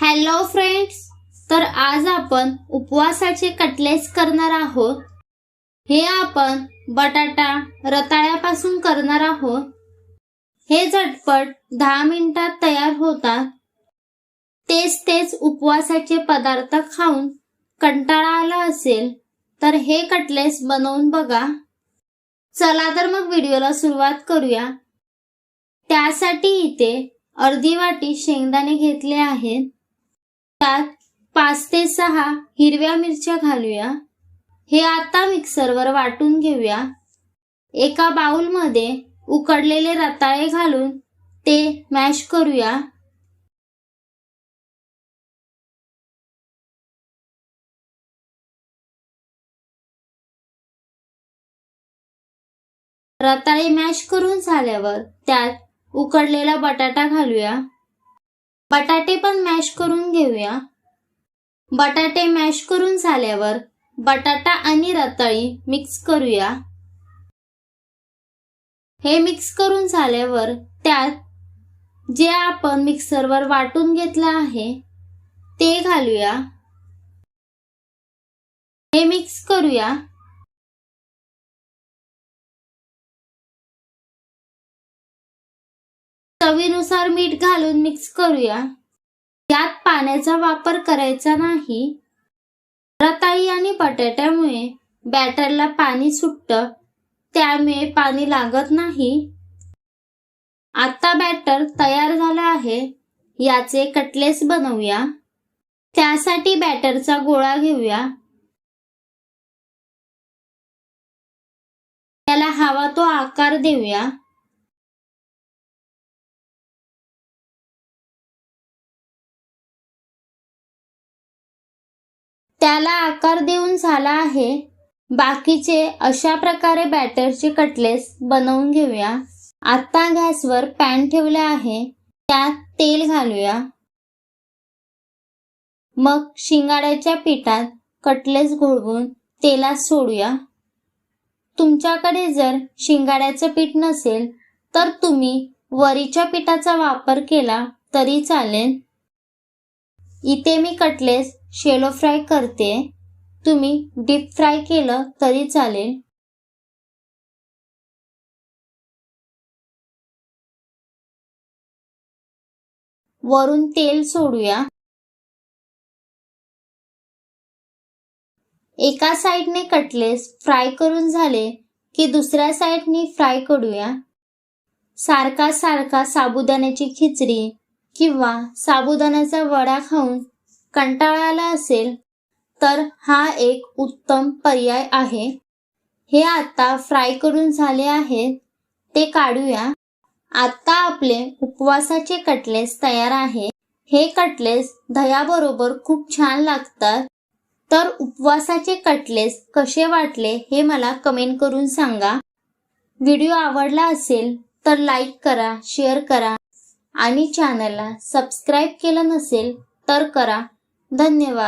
Hello friends तर आज आपण उपवासाचे कटलेट्स करणार आहोत. हे आपण बटाटा रताळ्यापासून करणार आहोत. हे झटपट दहा मिनिटात तयार होतात. तेच तेच उपवासाचे पदार्थ खाऊन कंटाळा आला असेल तर हे कटलेट्स बनवून बघा. चला तर मग व्हिडिओला सुरुवात करूया. त्यासाठी इथे अर्धी वाटी शेंगदाणे घेतले आहेत. त्यात पाच ते सहा हिरव्या मिरच्या घालूया. हे आता मिक्सरवर वाटून घेऊया. एका बाउलमध्ये उकडलेले रताळे घालून ते मॅश करूया. रताळे मॅश करून झाल्यावर त्यात उकडलेला बटाटा घालूया. बटाटे पण मॅश करून घेऊया. बटाटे मॅश करून झाल्यावर बटाटा आणि रताळी मिक्स करूया. हे मिक्स करून झाल्यावर त्यात जे आपण मिक्सरवर वाटून घेतलं आहे ते घालूया. हे मिक्स करूया. चवीनुसार मीठ घालून मिक्स करूया. यात पाण्याचा वापर करायचा नाही. रताळी आणि बटाट्यामुळे बॅटरला पाणी सुटतं त्यामुळे पाणी लागत नाही. आता बॅटर तयार झाला आहे याचे कटलेस बनवूया. त्यासाठी बॅटरचा गोळा घेऊया. त्याला हवा तो आकार देऊया. त्याला आकार देऊन झाला आहे. बाकीचे अशा प्रकारे बॅटरचे कटलेस बनवून घेऊया. आता गॅसवर पॅन ठेवले आहे. त्यात तेल घालूया. मग शिंगाड्याच्या पिठात कटलेस घोळवून तेलात सोडूया. तुमच्याकडे जर शिंगाड्याचं पीठ नसेल तर तुम्ही वरीच्या पिठाचा वापर केला तरी चालेल. इथे मी कटलेस शेलो फ्राय करते. तुम्ही डीप फ्राय केलं तरी चालेल. वरून तेल सोडूया. एका साईडने कटलेस फ्राय करून झाले की दुसऱ्या साईडने फ्राय करूया. सारखा सारखा साबुदाण्याची खिचडी किंवा साबुदाण्याचा वडा खाऊन कंटाळा आला असेल तर हा एक उत्तम पर्याय आहे. हे आता फ्राय करून झाले आहेत. ते काढूया. आता आपले उपवासाचे कटलेस तयार आहे. हे कटलेस दह्याबरोबर खूप छान लागतात. तर उपवासाचे कटलेस कसे वाटले हे मला कमेंट करून सांगा. व्हिडिओ आवडला असेल तर लाईक करा शेअर करा आणि चॅनलला सबस्क्राईब केलं नसेल तर करा. धन्यवाद